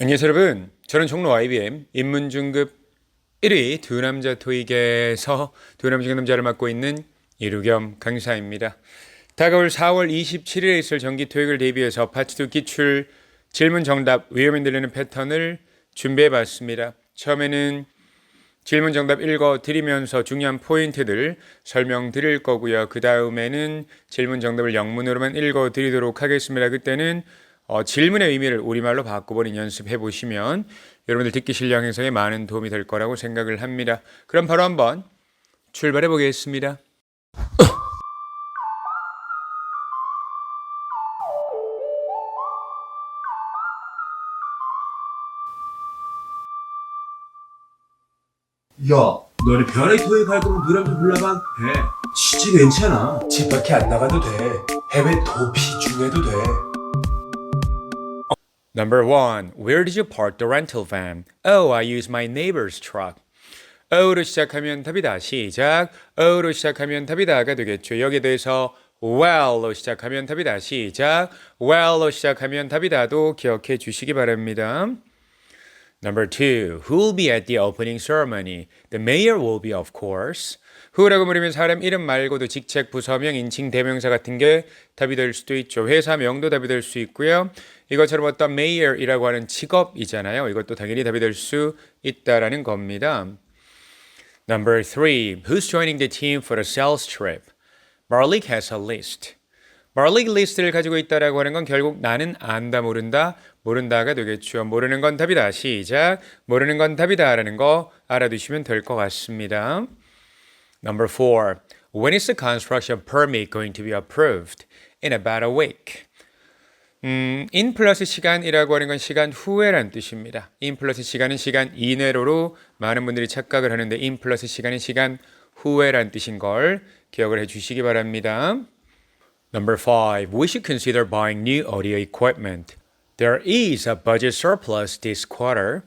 안녕하세요 여러분 저는 종로 IBM 인문중급 1위 두 남자 토익에서 두 남자 남자를 맡고 있는 이루겸 강사입니다 다가올 4월 27일에 있을 정기 토익을 대비해서 파트 2 기출 질문 정답 위험에 들리는 패턴을 준비해 봤습니다 처음에는 질문 정답 읽어 드리면서 중요한 포인트들 설명 드릴 거고요. 그 다음에는 질문 정답을 영문으로만 읽어 드리도록 하겠습니다. 그때는 어, 질문의 의미를 우리말로 바꿔버린 연습해 보시면 여러분들 듣기 실력 형성에 많은 도움이 될 거라고 생각을 합니다. 그럼 바로 한번 출발해 보겠습니다. 야, 너네 별에 토익할 거면 노래 좀 불러봐. 해. 취지 괜찮아. 집 밖에 안 나가도 돼. 해외 도피 중에도 돼. Number one, where did you park the rental van? Oh, I use my neighbor's truck. oh로 시작하면 답이다. 시작. oh로 시작하면 답이다가 되겠죠. 여기에 대해서 well로 시작하면 답이다. 시작. well로 시작하면 답이다도 기억해 주시기 바랍니다. Number two, who will be at the opening ceremony? The mayor will be, of course. Who라고 물으면 사람 이름 말고도 직책, 부서명, 인칭, 대명사 같은 게 답이 될 수도 있죠. 회사명도 답이 될 수 있고요. 이것처럼 어떤 mayor이라고 하는 직업이잖아요. 이것도 당연히 답이 될 수 있다라는 겁니다. Number three, who's joining the team for the sales trip? Marlik has a list. Marlik 리스트를 가지고 있다라고 하는 건 결국 나는 안다 모른다 모른다가 되겠죠. 모르는 건 답이다. 시작. 모르는 건 답이다라는 거 알아두시면 될 것 같습니다. Number four, when is the construction permit going to be approved? In about a week. 음, in 플러스 시간이라고 하는 건 시간 후에란 뜻입니다. in 플러스 시간은 시간 이내로로 많은 분들이 착각을 하는데 in 플러스 시간은 시간 후에란 뜻인 걸 기억을 해 주시기 바랍니다. Number five, we should consider buying new audio equipment. There is a budget surplus this quarter.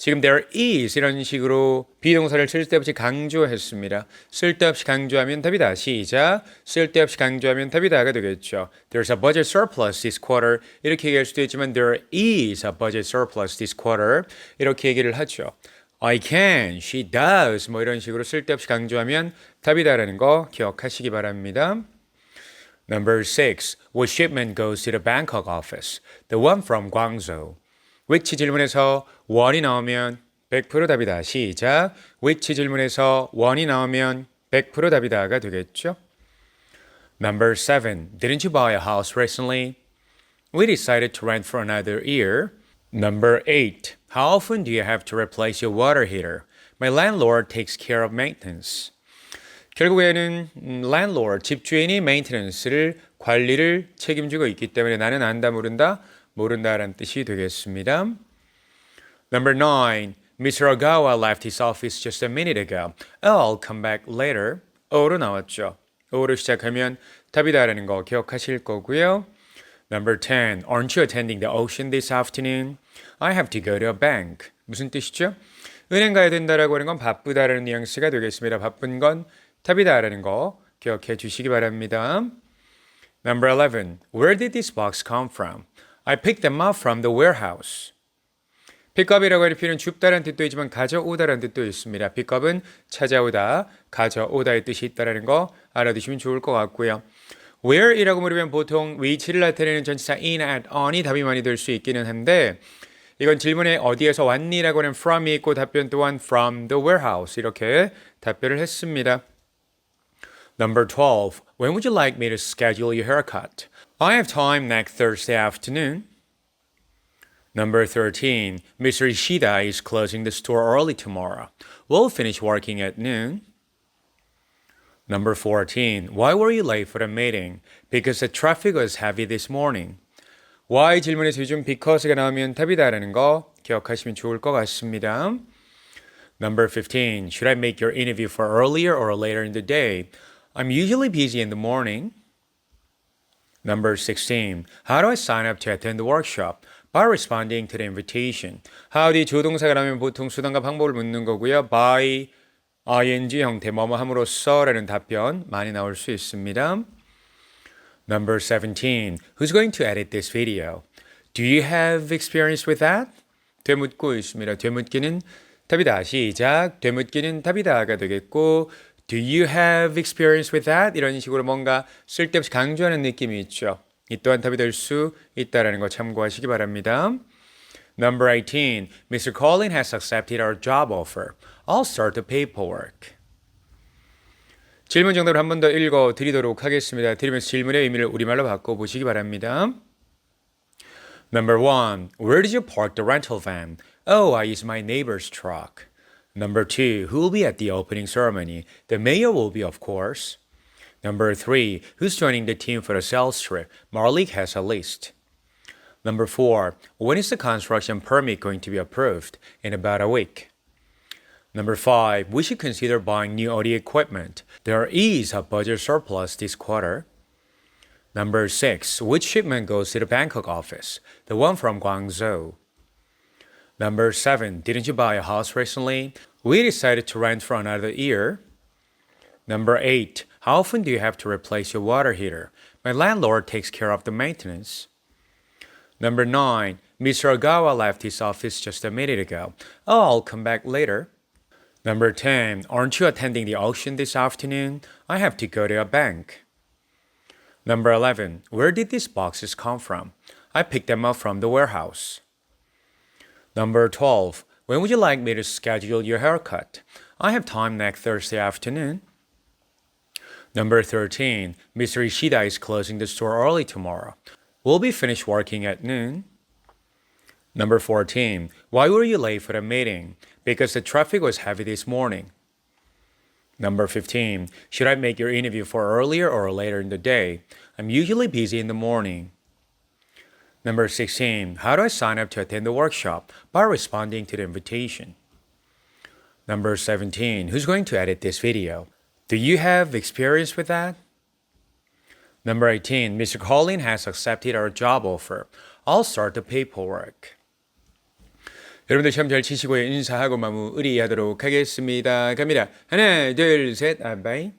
지금 there is 이런 식으로 비동사를 쓸데없이 강조했습니다. 쓸데없이 강조하면 답이다. 시작. 쓸데없이 강조하면 답이다가 되겠죠. There's a budget surplus this quarter. 이렇게 얘기할 수도 있지만 there is a budget surplus this quarter. 이렇게 얘기를 하죠. I can, she does 뭐 이런 식으로 쓸데없이 강조하면 답이다라는 거 기억하시기 바랍니다. Number six, what shipment goes to the Bangkok office? The one from Guangzhou. Which 질문에서 one이 나오면 100% 답이다. 시작. which 질문에서 one이 나오면 100% 답이다가 되겠죠. Number seven, didn't you buy a house recently? We decided to rent for another year. Number eight, how often do you have to replace your water heater? My landlord takes care of maintenance. 결국에는 음, landlord 집주인이 maintenance를 관리를 책임지고 있기 때문에 나는 안다 모른다 모른다라는 뜻이 되겠습니다. Number nine, Mr. Ogawa left his office just a minute ago. Oh, I'll come back later. O로 나왔죠. O로 시작하면 답이다라는 거 기억하실 거고요. Number 10. Aren't you attending the ocean this afternoon? I have to go to a bank. 무슨 뜻이죠? 은행 가야 된다라고 하는 건 바쁘다라는 뉘앙스가 되겠습니다. 바쁜 건 답이다라는 거 기억해 주시기 바랍니다. Number 11. Where did this box come from? I picked them up from the warehouse. 픽업이라고 하는 표현은 줍다라는 뜻도 있지만 가져오다라는 뜻도 있습니다. 픽업은 찾아오다, 가져오다의 뜻이 있다라는 거 알아두시면 좋을 것 같고요. where이라고 물으면 보통 위치를 나타내는 전치사 in, at, on이 답이 많이 될 수 있기는 한데 이건 질문에 어디에서 왔니라고 하는 from이 있고 답변 또한 from the warehouse 이렇게 답변을 했습니다. Number 12. When would you like me to schedule your haircut? I have time next Thursday afternoon. Number 13. Mr. Ishida is closing the store early tomorrow. We'll finish working at noon. Number 14. Why were you late for the meeting? Because the traffic was heavy this morning. Why 질문에서 요즘 because가 나오면 답이다라는 거 기억하시면 좋을 것 같습니다. Number 15. Should I make your interview for earlier or later in the day? I'm usually busy in the morning. Number 16. How do I sign up to attend the workshop? By responding to the invitation. How 뒤 조동사가 나오면 보통 수단과 방법을 묻는 거고요. By ing 형태 뭐뭐 함으로써 라는 답변 많이 나올 수 있습니다. Number 17. Who's going to edit this video? Do you have experience with that? 되묻고 있습니다. 되묻기는 답이다. 시작. 되묻기는 답이다가 되겠고 Do you have experience with that? 이런 식으로 뭔가 쓸데없이 강조하는 느낌이 있죠. 이 또한 답이 될 수 있다라는 거 참고하시기 바랍니다. Number 18. Mr. Collin has accepted our job offer. I'll start the paperwork. 질문 정답을 한 번 더 읽어 드리도록 하겠습니다. 들으면서 질문의 의미를 우리말로 바꿔 보시기 바랍니다. Number 1. Where did you park the rental van? Oh, I used my neighbor's truck. Number 2. Who will be at the opening ceremony? The mayor will be, of course. Number 3. Who's joining the team for the sales trip? Marlik has a list. Number 4. When is the construction permit going to be approved? In about a week. Number 5. We should consider buying new audio equipment. There is a budget surplus this quarter. Number 6. Which shipment goes to the Bangkok office? The one from Guangzhou. Number 7. Didn't you buy a house recently? We decided to rent for another year. Number 8. How often do you have to replace your water heater? My landlord takes care of the maintenance. Number 9. Mr. Ogawa left his office just a minute ago. Oh, I'll come back later. Number 10. Aren't you attending the auction this afternoon? I have to go to a bank. Number 11. Where did these boxes come from? I picked them up from the warehouse. Number 12. When would you like me to schedule your haircut? I have time next Thursday afternoon. Number 13. Mr. Ishida is closing the store early tomorrow. We'll be finished working at noon. Number 14. Why were you late for the meeting? Because the traffic was heavy this morning. Number 15. Should I make your interview for earlier or later in the day? I'm usually busy in the morning. Number 16. How do I sign up to attend the workshop? By responding to the invitation. Number 17. Who's going to edit this video? Do you have experience with that? Number 18. Mr. Collin has accepted our job offer. I'll start the paperwork. 여러분들 시험 잘 치시고 인사하고 마무리하도록 하겠습니다. 갑니다. 하나, 둘, 셋, 아, 바이.